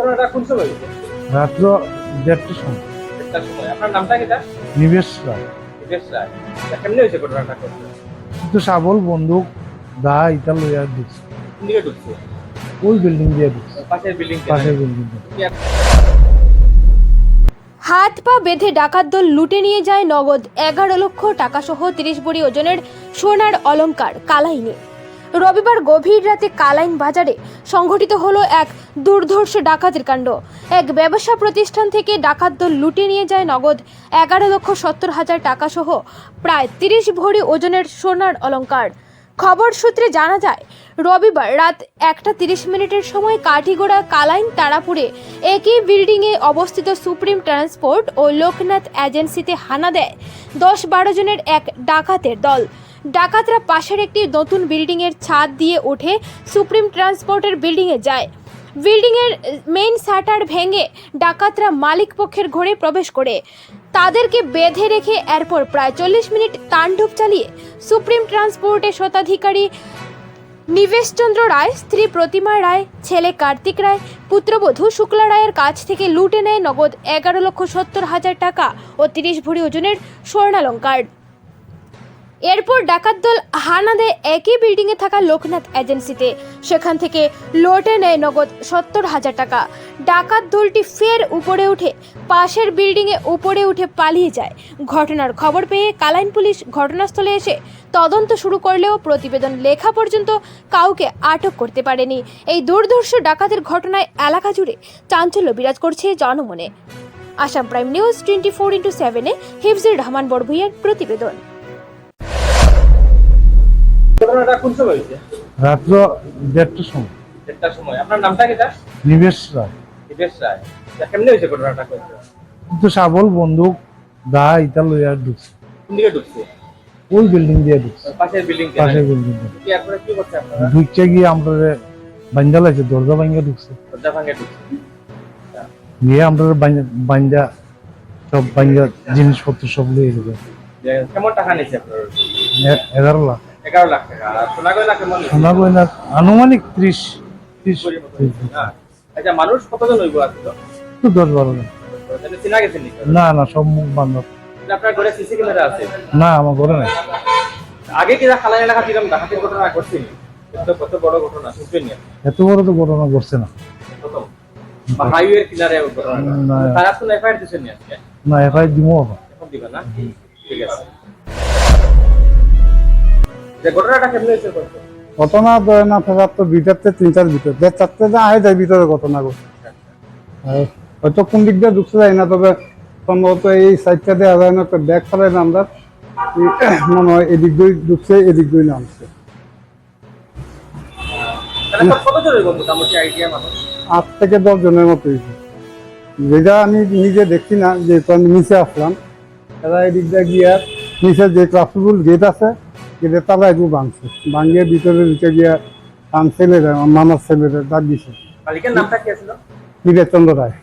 ঘটনাটা কোন সময়? হয়েছে রাত্র দেড়টার সময়। দেড়টার সময়। আপনার নামটা কিটা নিবেশ রায়। বেশ রায়। কেমনে হয়েছে ঘটনাটা কিন্তু বন্দুক দা ইটা লইয়া ঢুকছে। কোন দিকে ঢুকছে? ওই বিল্ডিং দিয়ে ঢুকছে। পাশের বিল্ডিং পাশের বিল্ডিং হাত পা বেঁধে ডাকাত দল লুটে নিয়ে যায় নগদ এগারো লক্ষ টাকা সহ তিরিশ বড়ি ওজনের সোনার অলংকার কালাইনে। রবিবার গভীর রাতে কালাইন বাজারে সংঘটিত হলো এক দুর্ধর্ষ ডাকাতের কাণ্ড। এক ব্যবসা প্রতিষ্ঠান থেকে ডাকাত দল লুটে নিয়ে যায় নগদ এগারো লক্ষ সত্তর হাজার টাকা সহ প্রায় তিরিশ ভরি ওজনের সোনার অলংকার। খবর সূত্রে জানা যায়, রবিবার রাত একটা তিরিশ মিনিটের সময় কাঠিগোড়া কালাইন তারাপুরে একই বিল্ডিংয়ে অবস্থিত সুপ্রিম ট্রান্সপোর্ট ও লোকনাথ এজেন্সিতে হানা দেয় দশ বারো জনের এক ডাকাতের দল। ডাকাতরা পাশের একটি নতুন বিল্ডিংয়ের ছাদ দিয়ে ওঠে সুপ্রিম ট্রান্সপোর্টের বিল্ডিংয়ে যায়। বিল্ডিংয়ের মেইন শাটার ভেঙে ডাকাতরা মালিক পক্ষের ঘরে প্রবেশ করে। তাদেরকে বেঁধে রেখে এরপর প্রায় চল্লিশ মিনিট তাণ্ডব চালিয়ে সুপ্রিম ট্রান্সপোর্টের শতাধিকারী নিবেশচন্দ্র রায়, স্ত্রী প্রতিমা রায়, ছেলে কার্তিক রায়, পুত্রবধূ শুক্লা রায়ের কাছ থেকে লুটে নেয় নগদ এগারো লক্ষ সত্তর হাজার টাকা ও তিরিশ ভরি ওজনের স্বর্ণালঙ্কার। এরপর ডাকাত দল হানা দেয় একই বিল্ডিংয়ে থাকা লোকনাথ এজেন্সিতে সেখান থেকে লোটে নেয় নগদ সত্তর হাজার টাকা। ডাকাত দলটি ফের উপরে উঠে, পাশের বিল্ডিংয়ে উপরে উঠে পালিয়ে যায়। ঘটনার খবর পেয়ে কালাইন পুলিশ ঘটনাস্থলে এসে তদন্ত শুরু করলেও প্রতিবেদন লেখা পর্যন্ত কাউকে আটক করতে পারেনি। এই দুর্ধর্ষ ডাকাতের ঘটনায় এলাকা জুড়ে চাঞ্চল্য বিরাজ করছে জনমনে। Assam prime news twenty four into সেভেনে হিফজুর রহমান বড়ভুইয়ার প্রতিবেদন। ঘটনাটা কোন সময় হয়েছে? রাত্র দেড়টার সময়। দেড়টার সময়। আপনার নামটা কিটা নিবেশ রায়। বেশ রায়। কেমনে হয়েছে ঘটনাটা? কিন্তু সাবল বন্দুক দা ইটা লইয়া ঢুকছে। কোন দিকে ঢুকছে? ওই বিল্ডিং দিয়ে ঢুকছে। পাশের বিল্ডিং পাশের বিল্ডিং কি এরপরে কি করছে আপনারা? ঢুকছে গিয়ে আমরা লাগছে দরজা ভাঙ্গা ঢুকছে। দরজা ভাঙে ঢুকছে। গিয়ে আমরা বাঞ্জা সব জিনিসপত্র সব লিয়ে গেছে। কেমন টাকা নিয়েছে আপনার? এগারো লাখ। এগারো লাখ টাকা। আর সোনা গয়না কেমন সোনা গয়না আনুমানিক ত্রিশ ত্রিশ না? আচ্ছা মানুষ কতজন হইব আসছিল তো দশ বারো লাখ তাহলে গেছে না না সব মুখ বান্ধব আপনার ঘরে সিসি ক্যামেরা আছে? না আমার ঘরে নাই। আগে কি খালাই এলাকা কীরকম ডাকাতির ঘটনা ঘটছিল। কত বড় ঘটনা শুনছেন এত বড় তো ঘটনা ঘটছে না। হাইওয়ের কিনারে ঘটনা। তারা তো এফআইআর দিচ্ছেন না দিব এখন দিবা না? ঠিক আছে। ঘটনা না থাকার তো দুইটাতে তিনটার ভিতর। দেড় চারটে যা আয় যায় ভিতরে ঘটনা ঘটে হয়তো কোন দিক দিয়ে ঢুকতে যায় না তবে সম্ভবত এই সাইডটা দেওয়া যায় না একটা ব্যাগ ফেলাই আমরা। মনে হয় এদিক দিয়ে ঢুকছে এদিক দিয়ে নামছে। আট থেকে দশ জনের মতো যেটা আমি নিজে দেখছি না যেহেতু আমি নিচে আসলাম। তারা এদিক দিয়ে গিয়া নিচে যে ক্লাসরুম গেট আছে গেটের তালা একটু ভাঙছে। ভাঙিয়ে ভিতরে ঢুকে গিয়া আম ছেলেরা মামার ছেলেরা ডাক দিছে। মালিকের নামটা কি ছিল নীরেশ চন্দ্র রায়।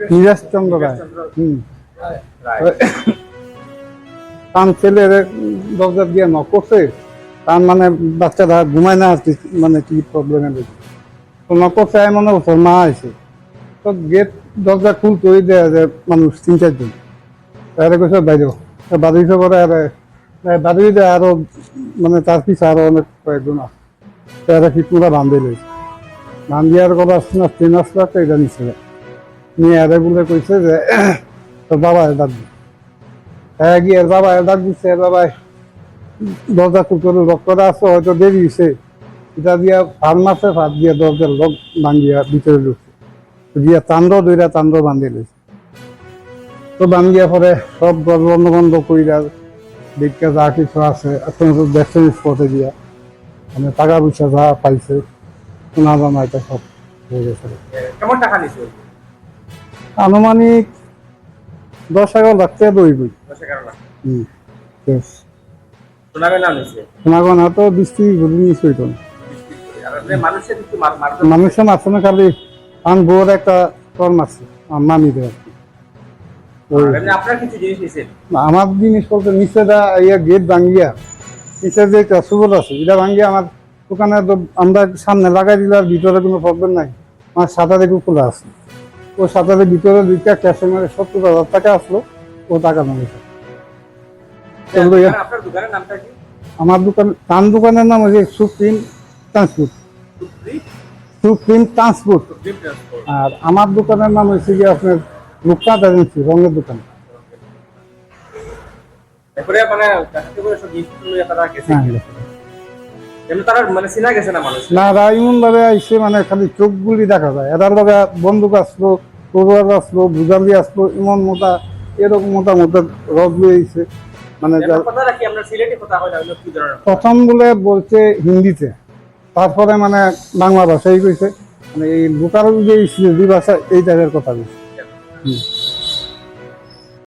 নীরেশ চন্দ্র রায়। হুম তার ছেলের দরজা দিয়ে করছে। তার মানে বাচ্চারা ঘুমায় না আর কি মানে কি প্রবলেমে রয়েছে তো করছে আমি মনে করছে মা আছে তো গেট দরজা খুলতে ওই দেয়া যে মানুষ তিন চারজন। তারা কইছে বাইরে বাড়িতে পরে আর দিয়ে আরও মানে তার পিছে আরও অনেক কয়েকজন আছে। তারা কি পুরা বান্ধে লইছে? বান্ধিয়ার কথা আসছে না, তিন আসলে একটা এটা নিচ্ছে নিয়ে বলে কইছে যে, তোর বাবা ডাক দিছে। হ্যাঁ গিয়ে এর বাবা ডাক দিচ্ছে এর বাবা দরজা আছে? হয়তো দেরি হয়েছে এটা দিয়া ফার্ম আছে ফার দিয়ে দরজার লক ভাঙ্গিয়া ভিতরে ঢুকছে। দিয়া তান্ড দুইটা তান্ড বান্ধি লইছে। তো বাঙ্গিয়া পরে সব বন্ধ বন্ধ কইরা যা কিছু আছে এখন দেখছেন স্পটে দিয়া মানে টাকা পয়সা যা পাইছে সোনা দানা এটা সব হয়ে গেছে। কেমন টাকা নিছে? আনুমানিক দশ এগারো লাখ টাকা দই বই। দশ এগারো লাখ। হুম সোনাগনা তো বৃষ্টি ঘুরে নিয়েছে মানুষের মারছে না খালি আন বউর একটা কর মারছে আমার মামিদের আমার জিনিস বলতে নিচে ইয়া গেট ভাঙ্গিয়া নিচে যে সুবল আছে এটা ভাঙ্গিয়া আমার দোকানে আমরা সামনে লাগাই দিলে আর ভিতরে কোনো প্রবলেম নাই। আমার সাঁতারে খোলা আছে। ও সাঁতারের ভিতরে দুইটা ক্যাশে মেরে সত্তর হাজার টাকা আসলো ও টাকা আপনার দোকানের আমার দোকান তার দোকানের নাম হচ্ছে সুপ্রিম ট্রান্সপোর্ট। সুপ্রিম? ট্রান্সপোর্ট। আর আমার দোকানের নাম হচ্ছে গিয়ে আপনার রূপনাথ এজেন্সি রঙের দোকান। মানে সব তারা গেছে হ্যাঁ তারা মানে চিনা গেছে না মানুষ? না এরা এমন ভাবে আইসে মানে খালি চোখগুলি দেখা যায়। এরার লগে বন্দুক আসলো তরোয়ার আসলো বুঝালি আসলো এমন মোটা এরকম মোটা মোটা রদ লয়ে আইছে মানে প্রথম বলে বলছে হিন্দিতে। তারপরে মানে বাংলা ভাষাই কইছে। মানে এই লোকাল যে ভাষা এই টাইপের কথা বলছে হুম।